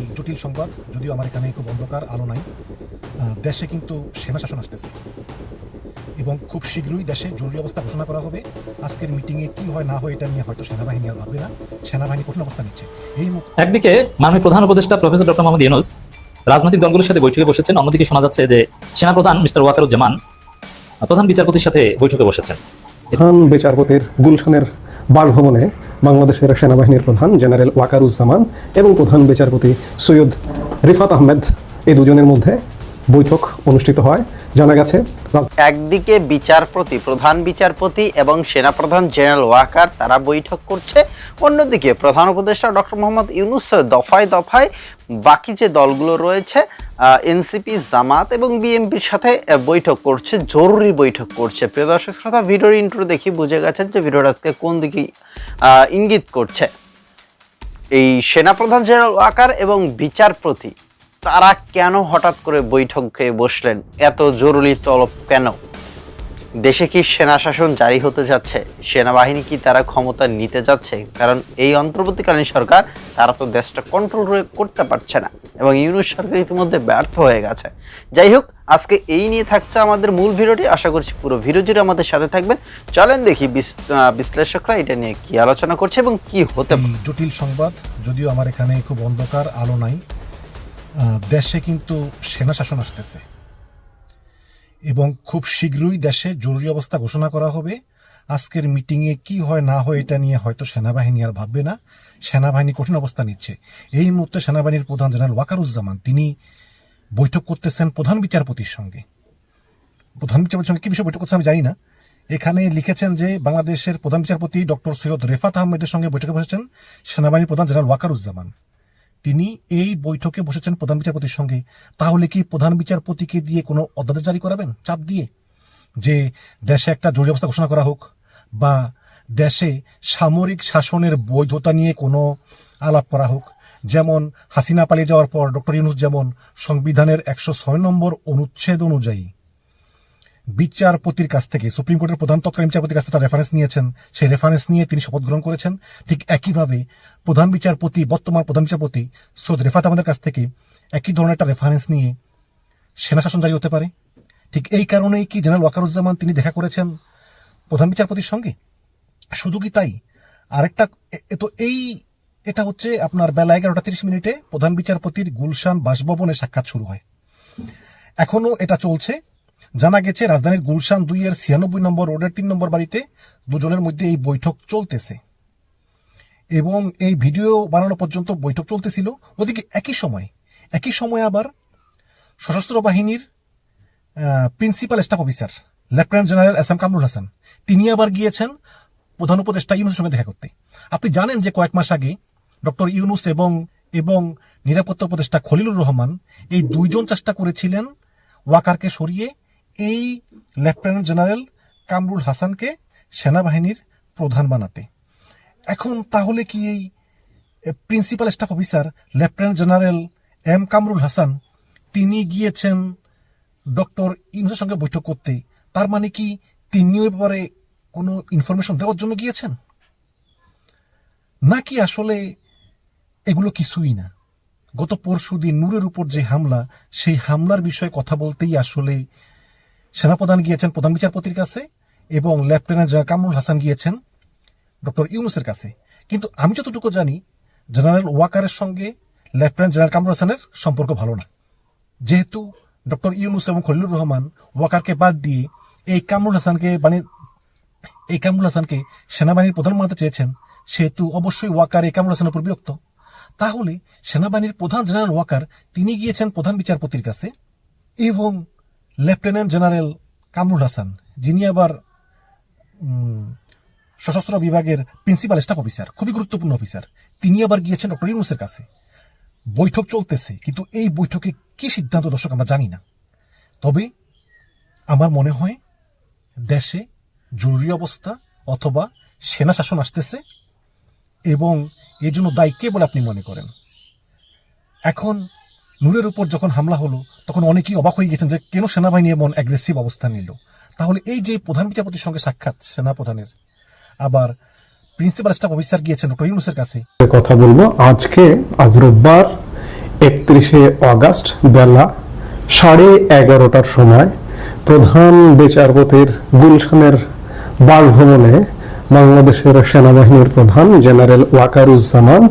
এই জটিল সংবাদ যদিও আমার এখানে খুব অন্ধকার আলো নাই। দেশে কিন্তু সেনা শাসন আসতেছে। এবং খুব শীঘ্রই দেশে জরুরি অবস্থা ঘোষণা করা হবে। আজকের মিটিংয়ে কি হয় না হয় এটা নিয়ে হয়তো সেনাবাহিনী আর ভাববে না। সেনাবাহিনী কঠিন অবস্থা নিচ্ছে। এই একদিকে মাননীয় প্রধান উপদেষ্টা প্রফেসর ডক্টর মোহাম্মদ ইউনুস রাজনৈতিক দলগুলোর সাথে বৈঠকে বসেছেন। অন্যদিকে শোনা যাচ্ছে যে সেনাপ্রধান মিস্টার ওয়াকারুজ্জামান প্রধান বিচারপতির সাথে বৈঠকে বসেছেন। প্রধান বিচারপতির গুলশানের বাসভবনে বাংলাদেশের সেনাবাহিনীর প্রধান জেনারেল ওয়াকারুজ্জামান এবং প্রধান বিচারপতি সৈয়দ রিফাত আহমেদ এই দুজনের মধ্যে বৈঠক অনুষ্ঠিত হয়। জানা গেছে একদিকে বিচারপতি, প্রধান বিচারপতি এবং সেনাপ্রধান জেনারেল ওয়াকার তারা বৈঠক করছে। অন্যদিকে প্রধান উপদেষ্টা ডক্টর মোহাম্মদ ইউনুস দফায় দফায় বাকি যে দলগুলো রয়েছে এনসিপি, জামাত এবং বিএনপির সাথে বৈঠক করছে, জরুরি বৈঠক করছে। প্রিয় দর্শক শ্রোতা, ভিডিওর ইন্ট্রো দেখি বুঝে গেছেন যে ভিডিওটা আজকে কোন দিকে ইঙ্গিত করছে। এই সেনাপ্রধান জেনারেল ওয়াকার এবং বিচারপতি, তারা কেন হঠাৎ করে বৈঠকে বসলেন? এত জরুরি তলব কেন? দেশে কি সেনা শাসন জারি হতে যাচ্ছে? সেনাবাহিনী কি তারা ক্ষমতা নিতে যাচ্ছে? কারণ এই অন্তর্বর্তীকালীন সরকার, তারা তো দেশটা কন্ট্রোল করতে পারছে না এবং ইউনুস সরকার ইতিমধ্যে ব্যর্থ হয়ে গেছে। যাই হোক, আজকে এই নিয়ে থাকছে আমাদের মূল ভিডিওটি। আশা করছি পুরো ভিডিও জুড়ে আমাদের সাথে থাকবেন। চলেন দেখি বিশ্লেষকরা এটা নিয়ে কি আলোচনা করছে এবং কি হতে জটিল সংবাদ, যদিও আমার এখানে খুব অন্ধকার, আলো নাই। দেশে কিন্তু সেনা শাসন আসতেছে। এবং খুব শীঘ্রই দেশে জরুরি অবস্থা ঘোষণা করা হবে। আজকের মিটিংয়ে কি হয়, না হয়, এটা নিয়ে হয়তো সেনাবাহিনী আর ভাববে না। সেনাবাহিনী কঠিন অবস্থা নিচ্ছে। এই মুহূর্তে সেনাবাহিনীর প্রধান জেনারেল ওয়াকারুজ্জামান, তিনি বৈঠক করতেছেন প্রধান বিচারপতির সঙ্গে। প্রধান বিচারপতির সঙ্গে কি বিষয়ে বৈঠক করছে আমি জানি না। এখানে লিখেছেন যে, বাংলাদেশের প্রধান বিচারপতি ডক্টর সৈয়দ রেফাত আহমেদের সঙ্গে বৈঠকে বসেছেন সেনাবাহিনীর প্রধান জেনারেল ওয়াকারুজ্জামান। তিনি এই বৈঠকে বসেছেন প্রধান বিচারপতির সঙ্গে। তাহলে কি প্রধান বিচারপতিকে দিয়ে কোনো অধ্যাদেশ জারি করাবেন? চাপ দিয়ে? যে দেশে একটা জরুরি অবস্থা ঘোষণা করা হোক বা দেশে সামরিক শাসনের বৈধতা নিয়ে কোনো আলাপ করা হোক। যেমন হাসিনা পালিয়ে যাওয়ার পর ডক্টর ইউনুস যেমন সংবিধানের একশো ছয় নম্বর অনুচ্ছেদ অনুযায়ী বিচারপতির কাছ থেকে সুপ্রিম কোর্টের প্রধান তৎকালীন বিচারপতির কাছ থেকে রেফারেন্স নিয়েছেন। সেই রেফারেন্স নিয়ে তিনি শপথ গ্রহণ করেছেন। ঠিক একইভাবে প্রধান বিচারপতি, বর্তমান প্রধান বিচারপতি সৈয়দ রেফাত আমাদের কাছ থেকে একই ধরনের একটা রেফারেন্স নিয়ে সেনা শাসন জারি হতে পারে। ঠিক এই কারণেই কি জেনারেল ওয়াকারুজ্জামান তিনি দেখা করেছেন প্রধান বিচারপতির সঙ্গে? শুধু কি তাই? আরেকটা তো এই, এটা হচ্ছে আপনার বেলা এগারোটা তিরিশ মিনিটে প্রধান বিচারপতির গুলশান বাসভবনে সাক্ষাৎ শুরু হয়। এখনও এটা চলছে। জানা গেছে, রাজধানীর গুলশান দুই এর ছিয়ানব্বই নম্বর রোডের তিন নম্বর বাড়িতে দুজনের মধ্যে এই বৈঠক চলতেছে। এবং এই ভিডিও বানানো পর্যন্ত বৈঠক চলতেছিল। ওদিকে একই সময় একই সময় আবার সশস্ত্র বাহিনীর principal staff officer, lieutenant general S M Kamrul Hasan, তিনি আবার গিয়েছেন প্রধান উপদেষ্টা ইউনুসের সঙ্গে দেখা করতে। আপনি জানেন যে কয়েক মাস আগে ডক্টর ইউনুস এবং এবং নিরাপত্তা উপদেষ্টা খলিলুর রহমান এই দুইজন চেষ্টা করেছিলেন ওয়াকারকে সরিয়ে এই লেফটেন্যান্ট জেনারেল কামরুল হাসানকে সেনাবাহিনীর প্রধান বানাতে। এখন তাহলে কি এই principal staff officer lieutenant general M Kamrul Hasan, তিনি গিয়েছেন ডক্টর ইউনুসের সঙ্গে বৈঠক করতে, তার মানে কি তিনিও ব্যাপারে কোনো ইনফরমেশন দেওয়ার জন্য গিয়েছেন? নাকি আসলে এগুলো কিছুই না? গত পরশু দিন নূরের উপর যে হামলা, সেই হামলার বিষয়ে কথা বলতেই আসলে সেনাপ্রধান গিয়েছেন প্রধান বিচারপতির কাছে এবং লেফটেন্যান্ট জেনারেল কামরুল হাসান গিয়েছেন ডক্টর ইউনুসের কাছে। কিন্তু আমি যতটুকু জানি, জেনারেল ওয়াকারের সঙ্গে লেফটেন্যান্ট জেনারেল কামরুল হাসানের সম্পর্ক ভালো না। যেহেতু ডক্টর ইউনুস এবং খলিলুর রহমান ওয়াকারকে বাদ দিয়ে এই কামরুল হাসানকে মানে এই কামরুল হাসানকে সেনাবাহিনীর প্রধান বানাতে চেয়েছেন, সেহেতু অবশ্যই ওয়াকার এই কামরুল হাসানের উপর বিরক্ত। তাহলে সেনাবাহিনীর প্রধান জেনারেল ওয়াকার তিনি গিয়েছেন প্রধান বিচারপতির কাছে এবং লেফটেন্যান্ট জেনারেল কামরুল হাসান, যিনি আবার সশস্ত্র বিভাগের প্রিন্সিপাল স্টাফ অফিসার, খুবই গুরুত্বপূর্ণ অফিসার, তিনি আবার গিয়েছেন ডক্টর ইউনুসের কাছে। বৈঠক চলতেছে, কিন্তু এই বৈঠকে কি সিদ্ধান্ত দর্শক আমরা জানি না। তবে আমার মনে হয় দেশে জরুরি অবস্থা অথবা সেনা শাসন আসতেছে এবং এর জন্য দায়ী কে বলে আপনি মনে করেন? এখন নূরের উপর যখন হামলা হলো, তখন অনেকেই অবাক হয়ে গেছেন যে কেন সেনাবাহিনী এমন অ্যাগ্রেসিভ অবস্থান নিল? তাহলে এই যে প্রধান বিচারপতির সঙ্গে সাক্ষাৎ সেনা প্রধানের আবার প্রিন্সিপাল স্টাফ অফিসার গিয়েছেন ডক্টর ইউনুসের কাছে। কথা বলব, আজকে আজ রোববার একত্রিশে অগাস্ট বেলা সাড়ে এগারোটার সময় প্রধান বিচারপতির গুলশানের বাসভবনে বাংলাদেশের সেনাবাহিনীর প্রধান জেনারেল ওয়াকারুজ্জামান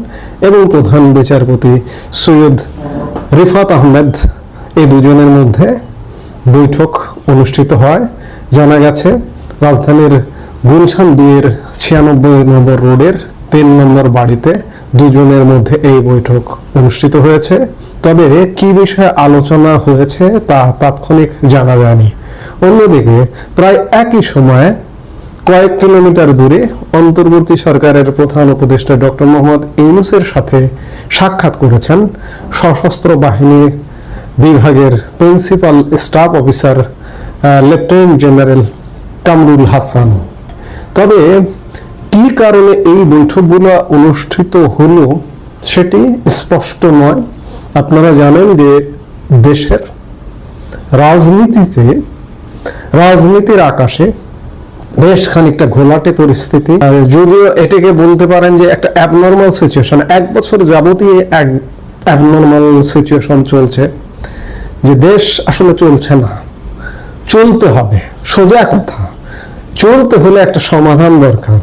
এবং প্রধান বিচারপতি সৈয়দ রিফাত আহমেদ এই দুজনের মধ্যে বৈঠক অনুষ্ঠিত হয়। জানা গেছে, রাজধানীর গুলশান দুইয়ের ছিয়ানব্বই নম্বর রোডের তিন নম্বর বাড়িতে দুজনের মধ্যে এই বৈঠক অনুষ্ঠিত হয়েছে। তবে কি বিষয়ে আলোচনা হয়েছে তা তাৎক্ষণিক জানা যায়নি। অন্যদিকে, প্রায় একই সময়ে কয়েক কিলোমিটার দূরে অন্তর্বর্তী সরকারের প্রধান উপদেষ্টা ডক্টর মোহাম্মদ ইউনুসের সাথে সাক্ষাৎ করেছেন সশস্ত্র বাহিনী বিভাগের principal staff officer lieutenant general Kamrul Hasan. তবে কি কারণে এই বৈঠকগুলো অনুষ্ঠিত হলো সেটি স্পষ্ট নয়। আপনারা জানেন যে দেশের রাজনীতিতে, রাজনীতির আকাশে বেশ খানিকটা ঘোলাটে পরিস্থিতি। আর যদিও এটাকে বলতে পারেন যে একটা অ্যাবনর্মাল সিচুয়েশন এক বছর যাবতীয় এক অ্যাবনর্মাল সিচুয়েশন চলছে, যে দেশ আসলে চলছে না। চলতে হবে, সোজা কথা। চলতে হলে একটা সমাধান দরকার।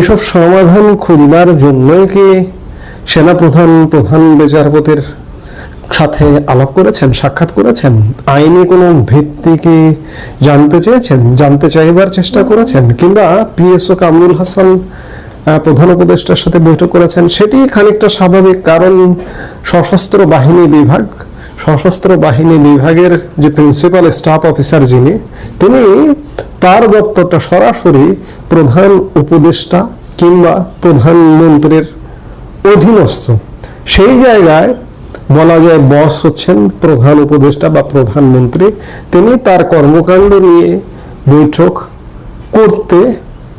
এসব সমাধান খুঁজবার জন্যই কি সেনাপ্রধান, প্রধান বিচারপতির সাথে আলাপ করেছেন, সাক্ষাৎ করেছেন, আইনি কোনো ভিত্তি কি জানতে চেয়েছেন, জানতে চাইবার চেষ্টা করেছেন? কিংবা পিএসও কামরুল হাসান প্রধান উপদেষ্টার সাথে বৈঠক করেছেন, সেটি খানিকটা স্বাভাবিক, কারণ সশস্ত্র বাহিনী বিভাগ, সশস্ত্র বাহিনী বিভাগের যে প্রিন্সিপাল স্টাফ অফিসার যিনি, তিনি তার দপ্তরটা সরাসরি প্রধান উপদেষ্টা কিংবা প্রধানমন্ত্রীর অধীনস্থ। সেই জায়গায় বলা যায় বস হচ্ছেন প্রধান উপদেষ্টা বা প্রধানমন্ত্রী। তিনি তার কর্মকাণ্ড নিয়ে বৈঠক করতে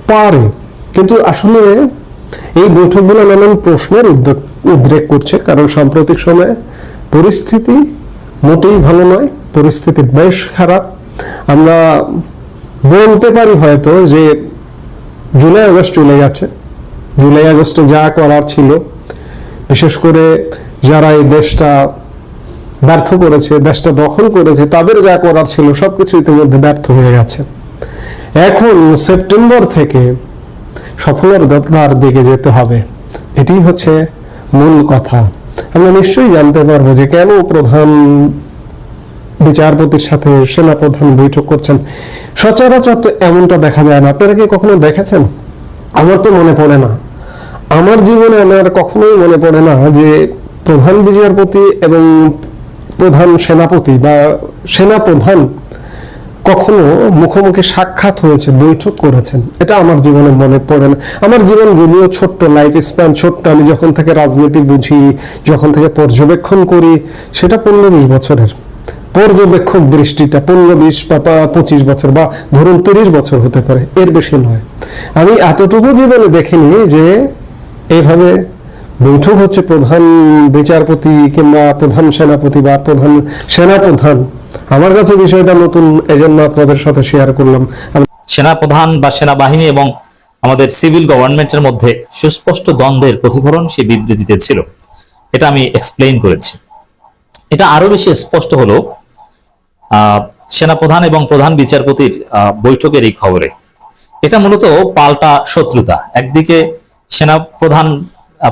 পারে। কিন্তু আসলে এই বৈঠকগুলো নানান প্রশ্নের উদ্যোগ, উদ্রেক করছে। কারণ সাম্প্রতিক সময়ে পরিস্থিতি মোটেই ভালো নয়। পরিস্থিতি বেশ খারাপ। আমরা বলতে পারি হয়তো যে জুলাই আগস্ট চলে গেছে। জুলাই আগস্টে যা করার ছিল। বিশেষ করে যারা এই দেশটা ব্যর্থ করেছে, দেশটা দখল করেছে, তাদের যা করার ছিল, সবকিছু ইতিমধ্যে ব্যর্থ হয়ে গেছে। এখন সেপ্টেম্বর থেকে সফলতার দিকে যেতে হবে। এটি হচ্ছে মূল কথা। আমরা নিশ্চয়ই জানতে পারব যে কেন প্রধান বিচারপতির সাথে সেনা প্রধান বৈঠক করছেন। সচরাচর এমনটা দেখা যায় না। আপনারা কি কখনো দেখেছেন? আমার তো মনে পড়ে না। আমার জীবনে আমার কখনোই মনে পড়ে না যে প্রধান বিচারপতি এবং প্রধান সেনাপতি বা সেনা প্রধান কখনো মুখোমুখি সাক্ষাৎ হয়েছে, বৈঠক করেছেন? এটা আমার জীবনে মনে পড়ে না। আমার জীবন যদিও ছোট্ট লাইফ স্প্যান ছোট্ট, আমি যখন থেকে রাজনীতি বুঝি, যখন থেকে পর্যবেক্ষণ করি, সেটা পনেরো বিশ বছরের। পর্যবেক্ষক দৃষ্টিটা পনেরো বিশ বা পঁচিশ বছর বা ধরুন তিরিশ বছর হতে পারে, এর বেশি নয়। আমি এতটুকু জীবনে দেখিনি যে এইভাবে বৈঠক হচ্ছে প্রধান বিচারপতি কিংবা প্রধান সেনাপতি বা প্রধান সেনাপ্রধান। আমার কাছে বিষয়টা নতুন এজন্য আপনাদের সাথে শেয়ার করলাম। সেনাপ্রধান বা সেনাবাহিনী এবং আমাদের সিভিল গভর্নমেন্টের মধ্যে সুস্পষ্ট দ্বন্দ্বের প্রতিফলন সে বিবৃতিতে ছিল। এটা আমি এক্সপ্লেইন করেছি। এটা আরও বেশি স্পষ্ট হলো সেনাপ্রধান এবং প্রধান বিচারপতির বৈঠকের এই খবরে। এটা মূলত পাল্টা শত্রুতা। একদিকে সেনা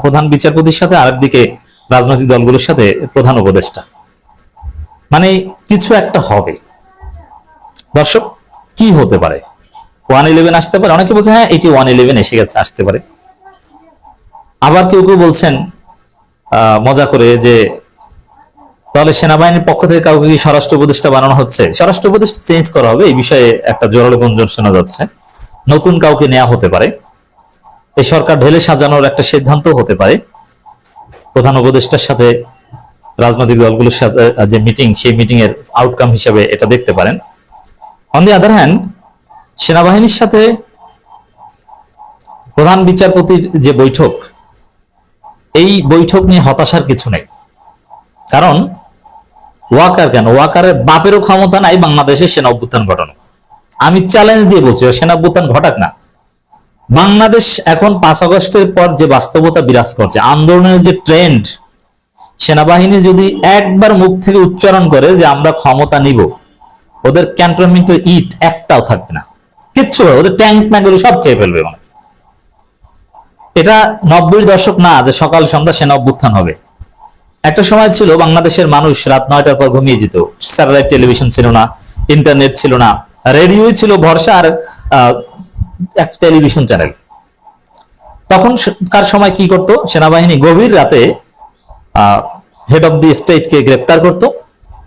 প্রধান বিচারপতির সাথে আরেকদিকে রাজনৈতিক দলগুলোর সাথে প্রধান উপদেষ্টা। মানে কিছু একটা হবে। দর্শক, কি হতে পারে? ওয়ান ইলেভেন আসতে পারে। অনেকে বলছে হ্যাঁ এটি ওয়ান ইলেভেন এসে গেছে, আসতে পারে। আবার কেউ কেউ বলছেন মজা করে যে, তাহলে সেনাবাহিনীর পক্ষ থেকে কাউকে কি স্বরাষ্ট্র উপদেষ্টা বানানো হচ্ছে? স্বরাষ্ট্র উপদেষ্টা চেঞ্জ করা হবে, এই বিষয়ে একটা জোরালো গুঞ্জন শোনা যাচ্ছে। নতুন কাউকে নেওয়া হতে পারে। এই সরকার ঢেলে সাজানোর একটা সিদ্ধান্ত হতে পারে। প্রধান উপদেষ্টার সাথে রাজনৈতিক দলগুলোর সাথে যে মিটিং সেই মিটিং এর আউটকাম হিসেবে এটা দেখতে পারেন। অন দি আদার হ্যান্ড সেনাবাহিনীর সাথে প্রধান বিচারপতির যে বৈঠক, এই বৈঠক নিয়ে হতাশার কিছু নেই। কারণ, ওয়াকার কেন? ওয়াকারের বাপেরও ক্ষমতা নাই বাংলাদেশের সেনা অভ্যুত্থান ঘটানো। আমি চ্যালেঞ্জ দিয়ে বলছি সেনা অভ্যুত্থান ঘটাক না। বাংলাদেশ এখন পাঁচ আগস্টের পর যে বাস্তবতা বিরাজ করছে, আন্দোলনের যে ট্রেন্ড সেনাবাহিনী যদি একবার মুখ থেকে উচ্চারণ করে যে আমরা ক্ষমতা নিব, ওদের ক্যান্টনমেন্টের ইট একটাও থাকবে না। কিচ্ছু ওদের ট্যাঙ্ক ম্যাঙ্গুলো সব খেয়ে ফেলবে মানে এটা নব্বই দশক না, যে সকাল সন্ধ্যা সেনা অভ্যুত্থান হবে। একটা সময় ছিল বাংলাদেশের মানুষ রাত নয়টার পর ঘুমিয়ে যেত। স্যাটেলাইট টেলিভিশন ছিল না, ইন্টারনেট ছিল না রেডিও ছিল ভরসা, আর একটা টেলিভিশন চ্যানেল। তখন কার সময় কি করত? সেনাবাহিনী গভীর রাতে হেড অফ দি স্টেটকে গ্রেপ্তার করত।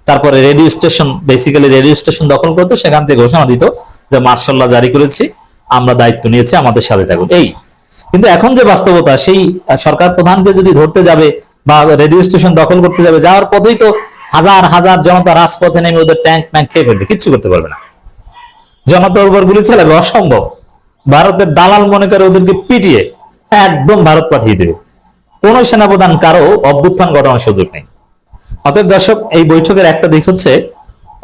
তারপরে radio station basically radio station দখল করতো। সেখান থেকে ঘোষণা দিত যে, মার্শাল্লাহ, জারি করেছি। আমরা দায়িত্ব নিয়েছি, আমাদের সাথে থাকুন। এই। কিন্তু এখন যে বাস্তবতা, সেই সরকার প্রধানকে যদি ধরতে যাবে বা রেডিও স্টেশন দখল করতে যাবে, যাওয়ার পথেই তো হাজার হাজার জনতা রাজপথে নেমে ওদের ট্যাঙ্ক, ম্যাঙ্ক খেয়ে ফেলবে। কিচ্ছু করতে পারবে না। জনতার উপর গুলি চালাবে, অসম্ভব। ভারতের দালাল মনে করে ওদেরকে পিটিয়ে একদম ভারত পাঠিয়ে দেবে। কোন সেনাপ্রধান, কারও অভ্যুত্থান ঘটানোর সুযোগ নেই। অতএব দর্শক, এই বৈঠকের একটা দিক হচ্ছে,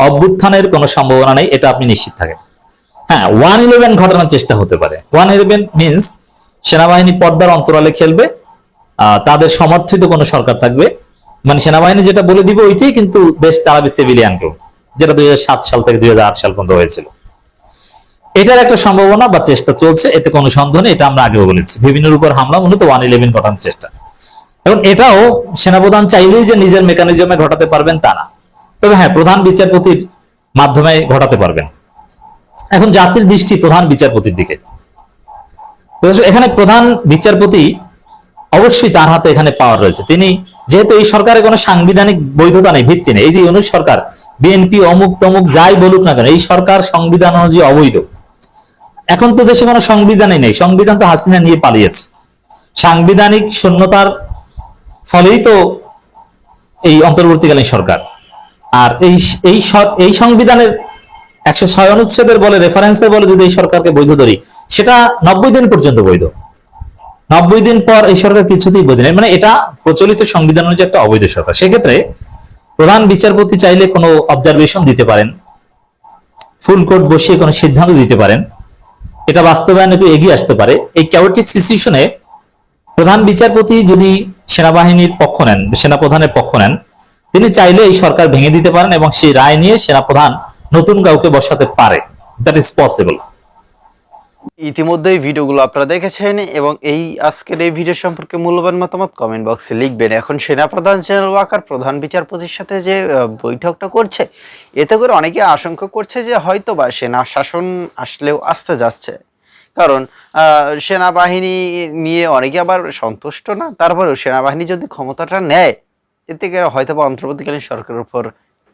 অভ্যুত্থানের কোনো সম্ভাবনা নেই, এটা আপনি নিশ্চিত থাকেন। হ্যাঁ ওয়ান ইলেভেন ঘটানোর চেষ্টা হতে পারে। ওয়ান ইলেভেন মিনস সেনাবাহিনী পর্দার অন্তরালে খেলবে তাদের সমর্থিত কোনো সরকার থাকবে। মানে সেনাবাহিনী যেটা বলে দিবে, ওইটাই কিন্তু দেশ চালাবে সিভিলিয়ানকেও যেটা দুই হাজার সাত সাল থেকে দুই হাজার আট সাল পর্যন্ত হয়েছিল। এটার একটা সম্ভাবনা বা চেষ্টা চলছে, এতে কোনো সন্দেহ নেই, এটা আমরা আগেও বলেছি। বিভিন্ন উপর হামলা মূলত ওয়ান ইলেভেন ঘটানোর চেষ্টা। এবং এটাও সেনাপ্রধান চাইলেই যে নিজের মেকানিজমে ঘটাতে পারবেন তা না। তবে হ্যাঁ প্রধান বিচারপতির মাধ্যমে ঘটাতে পারবেন। এখন জাতির দৃষ্টি প্রধান বিচারপতির দিকে। এখানে প্রধান বিচারপতি অবশ্যই তার হাতে এখানে পাওয়ার রয়েছে। তিনি যেহেতু এই সরকারের কোনো সাংবিধানিক বৈধতা নেই, ভিত্তি নেই, এই যে ইউনুস সরকার বিএনপি অমুক তমুক যাই বলুক না কেন, এই সরকার সংবিধান অনুযায়ী অবৈধ। এখন তো দেশে কোনো সংবিধানই নেই। সংবিধান তো হাসিনা নিয়ে পালিয়েছে। সাংবিধানিক শূন্যতার ফলেই তো এই অন্তর্বর্তীকালীন সরকার। আর এই এই এই সংবিধানের একশো ছয় অনুচ্ছেদের বলে রেফারেন্সে বলে যদি এই সরকারকে বৈধ ধরি, সেটা নব্বই দিন পর্যন্ত বৈধ। নব্বই দিন পর এই সরকার কিছুতেই বৈধ নেই। মানে এটা প্রচলিত সংবিধান অনুযায়ী একটা অবৈধ সরকার। সেক্ষেত্রে প্রধান বিচারপতি চাইলে কোনো অবজারভেশন দিতে পারেন। ফুল কোর্ট বসিয়ে কোনো সিদ্ধান্ত দিতে পারেন। এটা বাস্তবায়নে এগিয়ে আসতে পারে। এই ক্যাওটিক সিচুয়েশনে প্রধান বিচারপতি যদি সেনাবাহিনীর পক্ষ নেন, সেনাপ্রধানের পক্ষ নেন, তিনি চাইলে এই সরকার ভেঙে দিতে পারেন এবং সেই রায় নিয়ে সেনাপ্রধান নতুন কাউকে বসাতে পারে। দ্যাট ইজ পসিবল ইতিমধ্যেই ভিডিওগুলো আপনারা দেখেছেন এবং এই আজকের এই ভিডিও সম্পর্কে মূল্যবান মতামত কমেন্ট বক্সে লিখবেন। এখন সেনাপ্রধান জেনারেল ওয়াকার, প্রধান বিচারপতির সাথে যে বৈঠকটা করছে, এতে করে অনেকে আশঙ্কা করছে যে হয়তো বা সেনা শাসন আসলেও আসতে যাচ্ছে। কারণ সেনাবাহিনী নিয়ে অনেকে আবার সন্তুষ্ট না, তারপরেও সেনাবাহিনী যদি ক্ষমতাটা নেয়, এতে করে হয়তো বা অন্তর্বর্তীকালীন সরকারের উপর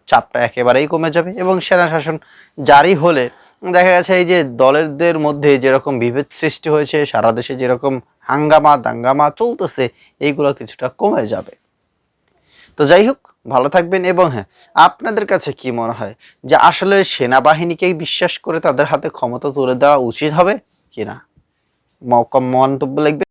চাপটা একেবারেই কমে যাবে এবং সেনা শাসন জারি হলে দেখা গেছে এই যে দলেরদের মধ্যে যেরকম বিভেদ সৃষ্টি হয়েছে, সারা দেশে যেরকম হাঙ্গামা দাঙ্গামা চলতেছে, এইগুলো কিছুটা কমে যাবে। তো যাই হোক, ভালো থাকবেন এবং হ্যাঁ আপনাদের কাছে কি মনে হয় যে আসলে সেনাবাহিনীকেই বিশ্বাস করে তাদের হাতে ক্ষমতা তুলে দেওয়া উচিত হবে কিনা? মন্তব্য লিখবেন।